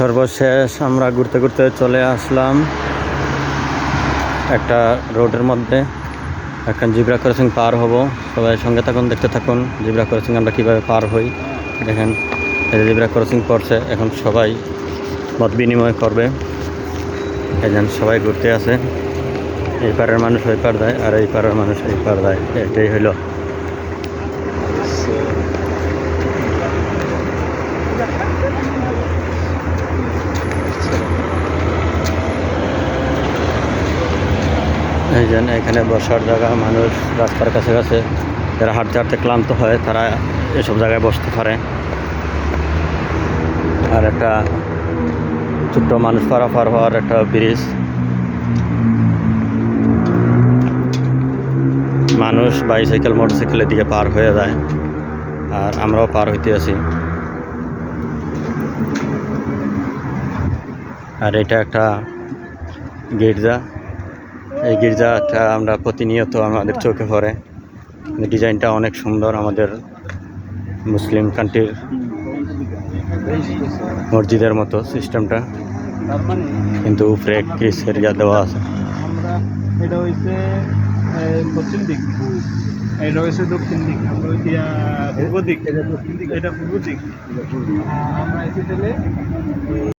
সর্বশেষ আমরা ঘুরতে ঘুরতে চলে আসলাম একটা রোডের মধ্যে। এখন জিব্রা ক্রসিং পার হব। সবাই সঙ্গে থাকুন, দেখতে থাকুন জিব্রা ক্রসিং আমরা কীভাবে পার হই। দেখেন জিব্রা ক্রসিং পড়ছে এখন সবাই মত বিনিময় করবে। এই যেন সবাই ঘুরতে আসে এই পাড়ের মানুষ ওই পার দেয়, আর এই পাড়ের মানুষ এই পার দেয়। এটাই হলো এই জন্য এখানে বসার জায়গা, মানুষ রাস্তার কাছে কাছে যারা হাঁটতে হাঁটতে ক্লান্ত হয়, তারা এসব জায়গায় বসতে পারে। আর একটা ছোট্ট মানুষ পারাপার হওয়ার একটা ব্রিজ। মানুষ বাইসাইকেল, মোটরসাইকেলের দিকে পার হয়ে যায়, আর আমরাও পার হইতে আছি। আর এটা একটা গির্জা। এই গির্জাটা আমরা প্রতিনিয়ত আমাদের চোখে পড়ে। ডিজাইনটা অনেক সুন্দর আমাদের মুসলিম কান্ট্রির মসজিদের মতো সিস্টেমটা। মানে কিন্তু উপরে ক্রিসের ইয়া দেওয়া আছে। এটা হইছে পশ্চিম দিক। এটা হইছে দক্ষিণ দিক। আমরা হইছি আহ, পূর্ব দিক। এটা পূর্ব দিক। আমরা এসে তাহলে